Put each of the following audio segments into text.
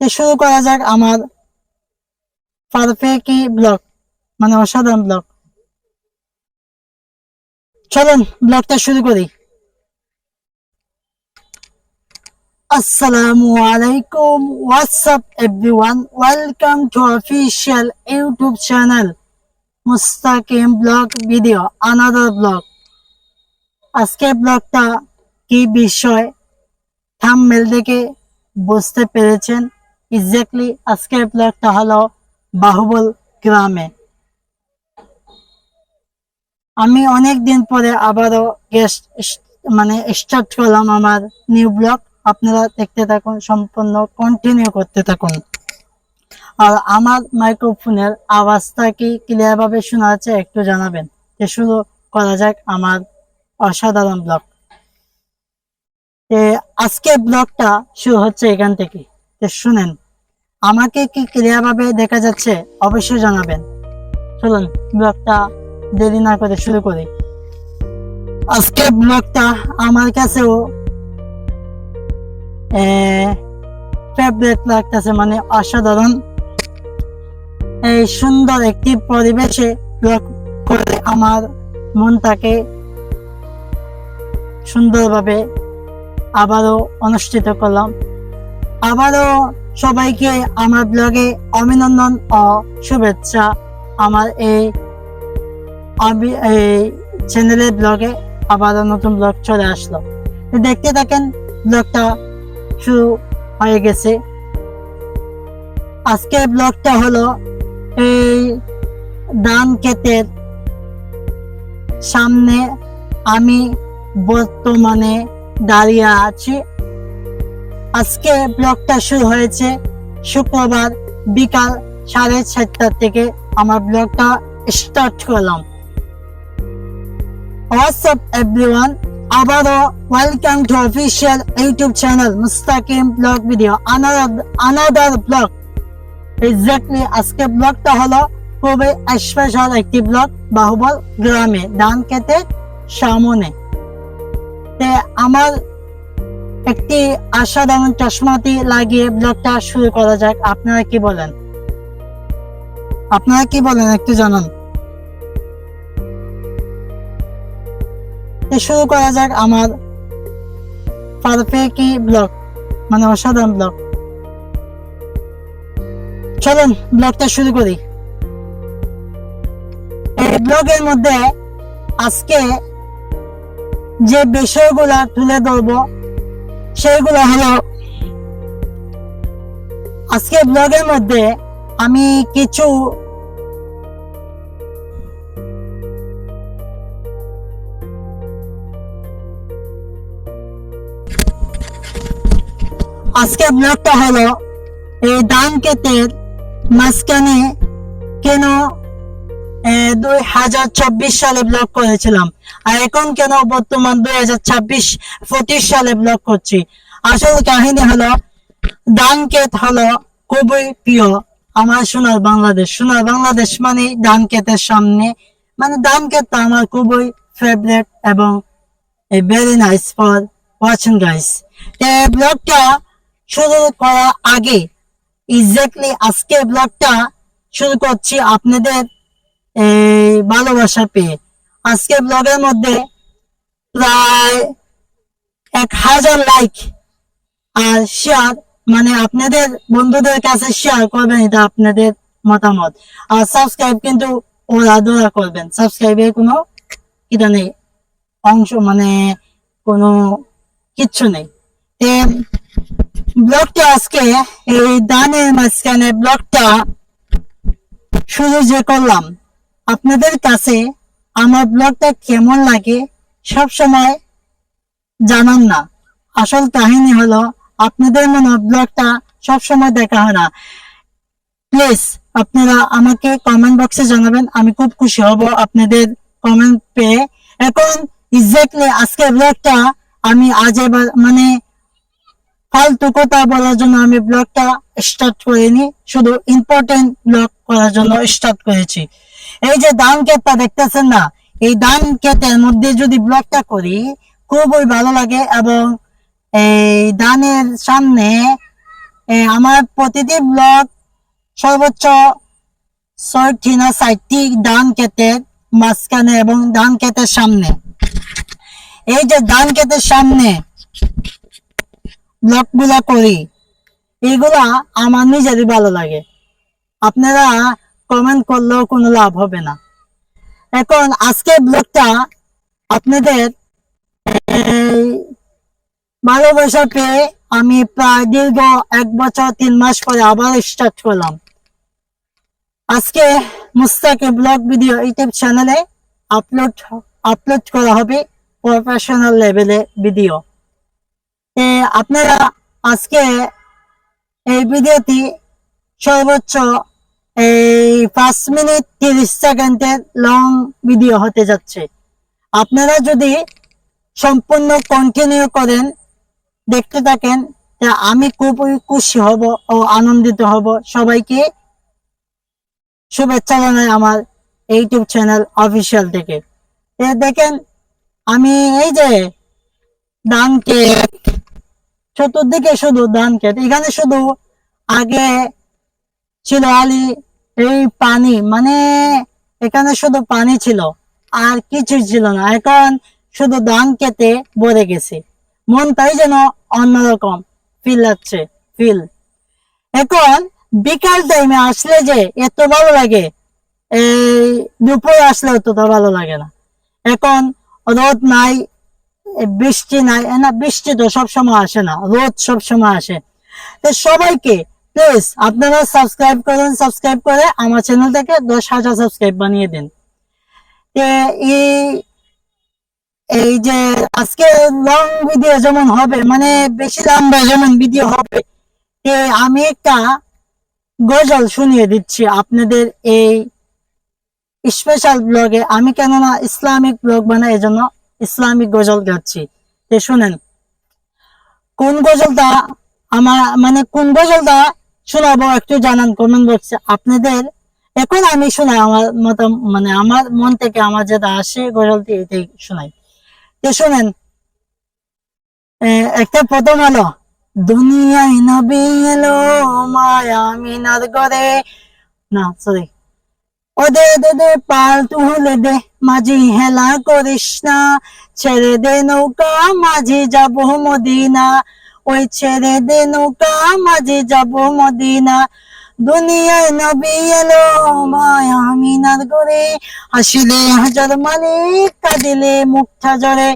শুরু করা যাক আমার পারফেক্টই ব্লগ মানে অসাধারণ ব্লগ চলুন ব্লগটা শুরু করি। আসসালামু আলাইকুম what's up everyone welcome to official YouTube channel Mustakim blog video another blog আজকে ব্লগটা কি বিষয়? থাম্বনেল দেখে বুঝতে পেরেছেন? এক্স্যাক্টলি আজকের ব্লগটা হলো বাহুবল গ্রামে। আমি অনেক দিন পরে আবারও গেস্ট মানে স্টার্ট করলাম আমার নিউ ব্লগ আপনারা দেখতে থাকুন, সম্পূর্ণ কন্টিনিউ করতে থাকুন। আর আমার মাইক্রোফোনের আওয়াজটা কি ক্লিয়ার ভাবে শোনা যাচ্ছে একটু জানাবেন। যে শুরু করা যাক আমার অসাধারণ ব্লগ আজকে ব্লগটা শুরু হচ্ছে এখান থেকে। শুনেন। আমাকে কি ক্লিয়ার ভাবে দেখা যাচ্ছে, অবশ্যই জানাবেন। চলুন, ব্লগটা দেরি না করে শুরু করি। আজকে ব্লগটা আমার কাছেও ফেভারিট লাগতেছে মানে অসাধারণ। এই সুন্দর একটি পরিবেশে ব্লগ করে আমার মনটাকে সুন্দরভাবে আবারও অনুষ্ঠিত করলাম। আবারও সবাইকে আমার ব্লগে অভিনন্দন ও শুভেচ্ছা। আমার এই এই চ্যানেলের ব্লগে আবারও নতুন ব্লগ চলে আসলো। দেখতে থাকেন ব্লগটা শুরু হয়ে গেছে। আজকের ব্লগটা হলো এই ধান ক্ষেতের সামনে আমি বর্তমানে দাঁড়িয়ে আছি। আজকে ব্লগটা শুরু হয়েছে শুক্রবার বিকাল সাড়ে চারটা থেকে আমার ব্লগটা স্টার্ট করলাম। হোয়াটসঅ্যাপ এভরিওয়ান আবারও welcome to official YouTube channel Mustakim blog video another blog exactly আজকে ব্লগটা হলো খুবই স্পেশাল একটি ব্লগ বাহুবল গ্রামে ধান খেতে সামনে আমার একটি অসাধারণ চশমাটি লাগিয়ে ব্লগটা শুরু করা যাক। আপনারা কি বলেন? আপনারা কি বলেন একটু জানান। শুরু করা যাক আমার পারফেক্টই ব্লগ মানে অসাধারণ ব্লগ চলুন ব্লগটা শুরু করি। এই ব্লগের মধ্যে আজকে যে বিষয়গুলা তুলে ধরবো সেগুলো হলো আজকে ব্লগের মধ্যে আমি কিছু আজকে ব্লগটা হলো, এই ধান ক্ষেতের মাঝখানে কেন দুই হাজার চব্বিশ সালে ব্লগ করেছিলাম। আর এখন কেন বর্তমান দুই হাজার ছাব্বিশ পঁচিশ সালে ব্লগ করছি? আসল কাহিনী হলো ধান ক্ষেত হলো খুবই প্রিয় আমার সোনার বাংলাদেশ। সোনার বাংলাদেশ মানে ধান ক্ষেতের সামনে। মানে ধান ক্ষেত আমার খুবই ফেভারেট এবং very nice for watching guys ব্লগটা শুরু করার আগে এক্স্যাক্টলি আজকে ব্লগটা শুরু করছি আপনাদের এই ভালোবাসা পেয়ে। আজকে ব্লগের মধ্যে প্রায় এক হাজার লাইক আর শেয়ার মানে আপনাদের বন্ধুদের কাছে শেয়ার করবেন, এটা আপনাদের মতামত। আর সাবস্ক্রাইব কিন্তু ওরা দোয়া করবেন। সাবস্ক্রাইবের কোনো এটা নেই। অংশ মানে কোনো কিচ্ছু নেই। ব্লগটা আজকে, এই দানের মাঝখানে ব্লগটা শুরু যে করলাম, আপনাদের কাছে আমার ব্লগটা কেমন লাগে সব সময় জানান না। আসল কাহিনী হলো, আপনাদের মনে ব্লগটা সব সময় দেখা হয় না। প্লিজ আপনারা আমাকে কমেন্ট বক্সে জানাবেন, আমি খুব খুশি হব আপনাদের কমেন্ট পেয়ে। এখন এক্স্যাক্টলি আজকের ব্লগটা আমি আজ এবার মানে ফালতু কথা বলার জন্য আমি ব্লগটা স্টার্ট করিনি, শুধু ইম্পর্টেন্ট ব্লগ করার জন্য স্টার্ট করেছি। এই যে ধান ক্ষেতটা দেখতেছেন না, এই ধান ক্ষেতের মধ্যে যদি ব্লগটা করি, খুবই ভালো লাগে এবং এই ধানের সামনে আমার প্রতিটি ব্লক সর্বোচ্চ ছয়টি না সাতটি ধান ক্ষেতের মাঝখানে এবং ধান ক্ষেতের সামনে। এই যে ধান ক্ষেতের সামনে ব্লগগুলা করি, এগুলা আমার নিজেরই ভালো লাগে। আপনারা কমেন্ট করলেও কোনো লাভ হবে না। এখন আজকে ব্লগটা আপনাদের ভালোবাসা পেয়ে আমি প্রায় দীর্ঘ এক বছর, তিন মাস পরে আবার স্টার্ট করলাম। আজকে মুস্তাকে ব্লগ ভিডিও ইউটিউব চ্যানেলে আপলোড আপলোড করা হবে প্রফেশনাল লেভেলে ভিডিও আপনারা আজকে এই ভিডিওটি সর্বোচ্চ এই পাঁচ মিনিট তিরিশ সেকেন্ডের লং ভিডিও হতে যাচ্ছে। আপনারা যদি সম্পূর্ণ কন্টিনিউ করেন, দেখতে থাকেন তা আমি খুবই খুশি হব ও আনন্দিত হব। সবাইকে শুভেচ্ছা জানাই আমার ইউটিউব চ্যানেল অফিসিয়াল থেকে। দেখেন, আমি এই যে ধান ক্ষেত, চতুর্দিকে শুধু ধান ক্ষেত, এখানে শুধু আগে ছিল আলি এই পানি মানে এখানে শুধু পানি ছিল, আর কিছুই ছিল না। এখন শুধু ধান কেটে ভরে গেছে। মনটাই যেন অন্যরকম ফিল লাগছে ফিল এখন বিকাল টাইমে আসলে যে এত ভালো লাগে, এই দুপুরে আসলে অতটা ভালো লাগে না। এখন রোদ নাই, বৃষ্টি নাই, না, বৃষ্টি তো সবসময় আসে না, রোদ সবসময় আসে। তো সবাইকে প্লিজ আপনারা সাবস্ক্রাইব করেন সাবস্ক্রাইব করে আমার চ্যানেলটাকে দশ হাজার সাবস্ক্রাইব বানিয়ে দিন। এই এই যে আজকে লং ভিডিও যেমন হবে মানে বেশি লম্বা যেমন ভিডিও হবে আমি একটা গজল শুনিয়ে দিচ্ছি আপনাদের এই স্পেশাল ব্লগে আমি কেননা ইসলামিক ব্লগ বানাই, এজন্য ইসলামিক গজল গাচ্ছি। শুনেন, কোন গজলটা আমার মানে কোন গজলটা শোনাবো একটু জানান কমেন্ট বক্সে আপনাদের, এখন আমি শোনাই, আমার মত মানে আমার মন থেকে আমার যেটা আসে গজলটি এটাই শোনাই। তো শোনেন একটা প্রথম হলো, দুনিয়ায় নবী এলো মায়া না সরি ওদে দে তুলে দে, মাঝি হেলা করিস না। ছেড়ে দে নৌকা, মাঝি যাব মদিনা। ওই ছেড়ে দে নৌকা মাঝি যাব মদিনা দুনিয়ায় নবী এলো মায়া মিনার গড়ে হাসিলে হাজার মালিক কাঁদিলে মুখটা জরে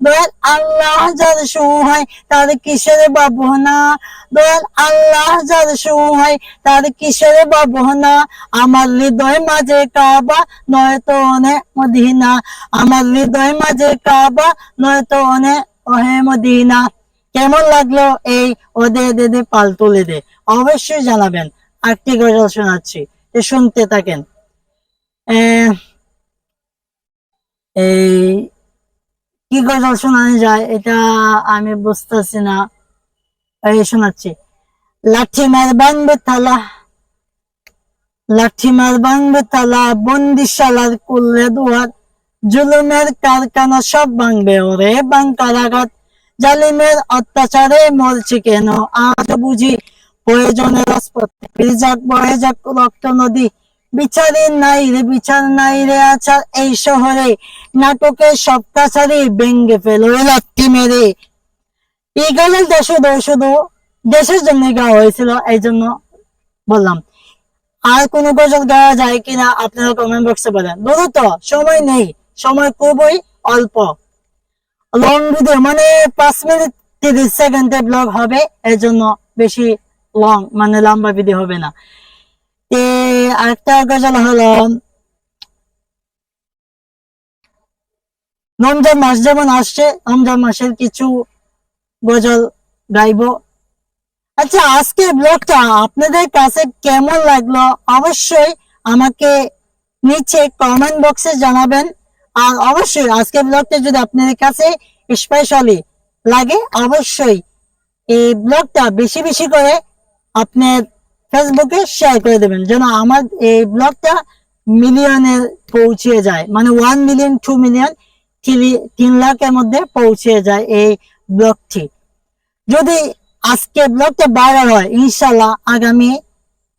দয়াল আল্লাহ যার সহায় তার কিসের বাবনা দয়াল আল্লাহ যার সহায় তার কিসের বাবনা আমার হৃদয় মাঝে কাবা নয়তো অনে মদিনা আমার হৃদয় মাঝে কাবা নয়তো অনে ওহে মদিনা কেমন লাগল এই ওদে দে দে তুলে দে? অবশ্যই জানাবেন। আরেকটি গজল শোনাচ্ছি? শুনতে থাকেন। এই, কি গজল শোনানো যায় এটা আমি বুঝতেছি না। এই শোনাচ্ছি। লাঠি মার বাংবে থালা লাঠি মার বাংবে থালা বন্দিশালার কুললে দুয়ার, জুলুমের কারখানা সব ভাঙবে, ওরে বাঙ্কারাঘাত জালিমের অত্যাচারে মরছি কেন? আজ বুঝি প্রয়োজনে রাজপথে যাক, বয়ে যাক রক্ত নদী। বিচারে নাই রে, বিচার নাই রে আচার। এই শহরে নাটকের সব কাছারি ভেঙ্গে ফেলো লাত্তি মেরে। এই গজলটা শুধু শুধু দেশের জন্য গাওয়া হয়েছিল, এই জন্য বললাম। আর কোন গজল গাওয়া যায় কিনা আপনারা কমেন্ট বক্সে বলেন। দ্রুত সময় নেই, সময় খুবই অল্প। লং ভিডিও মানে পাঁচ মিনিট তিরিশ সেকেন্ডে ব্লগ হবে এই জন্য বেশি লং মানে লম্বা ভিডিও হবে না। আরেকটা গজল হলো, রমজান মাস যেমন আসছে, রমজান মাসের কিছু গজল গাইবো। আচ্ছা আজকে ব্লগটা আপনাদের কাছে কেমন লাগল অবশ্যই আমাকে নিচে কমেন্ট বক্সে জানাবেন। আর অবশ্যই আজকে ব্লগটা যদি আপনাদের কাছে স্পেশালি লাগে, অবশ্যই এই ব্লগটা বেশি বেশি করে আপনার ফেসবুকে শেয়ার করে দেবেন, যেন আমার এই ব্লগটা মিলিয়নে পৌঁছে যায়। মানে ওয়ান মিলিয়ন টু মিলিয়ন তিন লাখের মধ্যে পৌঁছে যায় এই ব্লগটি যদি আজকে ব্লগটা ভাইরাল হয় ইনশাল্লাহ আগামী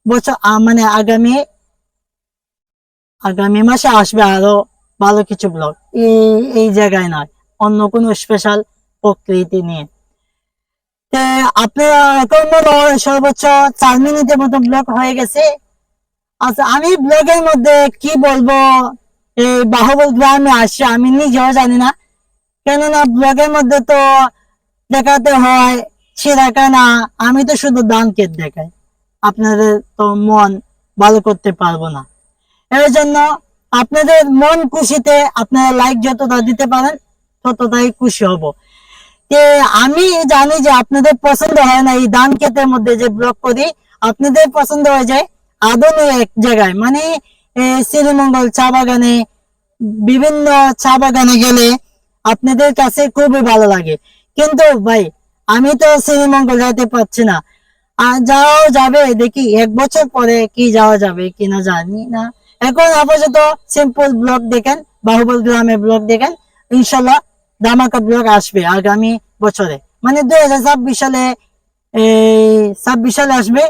বছর মানে আগামী আগামী মাসে আসবে আরও ভালো কিছু ব্লগ এই এই জায়গায় নয় অন্য কোনো স্পেশাল প্রকৃতি নিয়ে। আপনারা এখন সর্বোচ্চ চার মিনিটের মতো ব্লগ হয়ে গেছে। আচ্ছা আমি ব্লগের মধ্যে কি বলব? এই বাহুবল গ্রামে আসছি আমি নিজেও জানি না। কেননা ব্লগের মধ্যে তো দেখাতে হয় ছিড়াকানা আমি তো শুধু দান কেট দেখাই। আপনাদের তো মন ভালো করতে পারব না। এর জন্য আপনাদের মন খুশিতে আপনারা লাইক যতটা দিতে পারেন, ততটাই খুশি হব। আমি জানি যে আপনাদের পছন্দ হয় না এই ধান ক্ষেতের মধ্যে যে ব্লগ করি, আপনাদের পছন্দ হয়ে যায় আদমে এক জায়গায়। মানে শ্রীমঙ্গল চা বাগানে, বিভিন্ন চা বাগানে গেলে আপনাদের কাছে খুবই ভালো লাগে। কিন্তু ভাই, আমি তো শ্রীমঙ্গল যেতে পারছি না। আর যাওয়া যাবে, দেখি এক বছর পরে কি যাওয়া যাবে কিনা জানি না। এখন আপাতত সিম্পল ব্লগ দেখেন, বাহুবল গ্রামের ব্লগ দেখেন, ইনশাল্লাহ ধামাকা ব্লগ আসবে আগামী বছরে। মানে দুই হাজার ছাব্বিশ সালে, এই ছাব্বিশ সালে আসবে।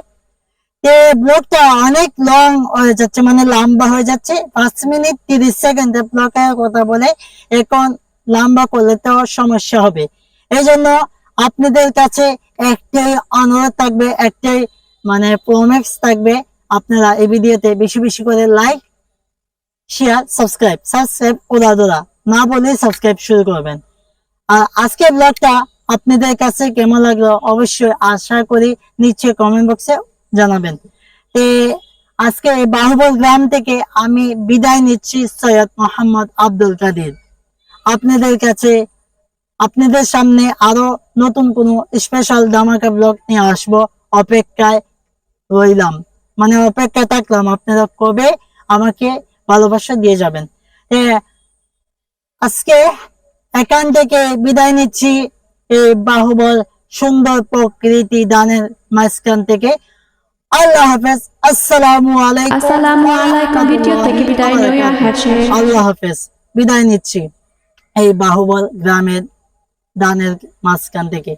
ব্লগটা অনেক লং হয়ে যাচ্ছে মানে লম্বা হয়ে যাচ্ছে। পাঁচ মিনিট তিরিশ সেকেন্ডে ব্লগের কথা বলে এখন লম্বা করলে তো সমস্যা হবে। এই জন্য আপনাদের কাছে একটাই অনুরোধ থাকবে, একটাই মানে প্রোমেক্স থাকবে আপনারা এই ভিডিওতে বেশি বেশি করে লাইক শেয়ার সাবস্ক্রাইব সাবস্ক্রাইব ওরা দোরা না বলে সাবস্ক্রাইব শুরু করবেন। আর আজকের ব্লগটা আপনাদের কাছে কেমন লাগল অবশ্যই আশা করি নিচে কমেন্ট বক্সে জানাবেন। তে আজকে বাহুবল গ্রাম থেকে আমি বিদায় নিচ্ছি সৈয়দ মোহাম্মদ আব্দুল কাদের। আপনাদের কাছে, আপনাদের সামনে আরও নতুন কোনো স্পেশাল ধামাকা ব্লগ নিয়ে আসব। অপেক্ষায় রইলাম। মানে অপেক্ষায় থাকলাম আপনারা কবে আমাকে ভালোবাসা দিয়ে যাবেন। আজকে এখান থেকে বিদায় নিচ্ছি। এই বাহুবল সুন্দর প্রকৃতি দানের মাঝখান থেকে। আল্লাহ হাফেজ আসসালামু আলাইকুম। আসসালামু আলাইকুম ভিডিও থেকে বিদায় নেওয়া হচ্ছে আল্লাহ হাফেজ বিদায় নিচ্ছি। এই বাহুবল গ্রামের দানের মাঝখান থেকে।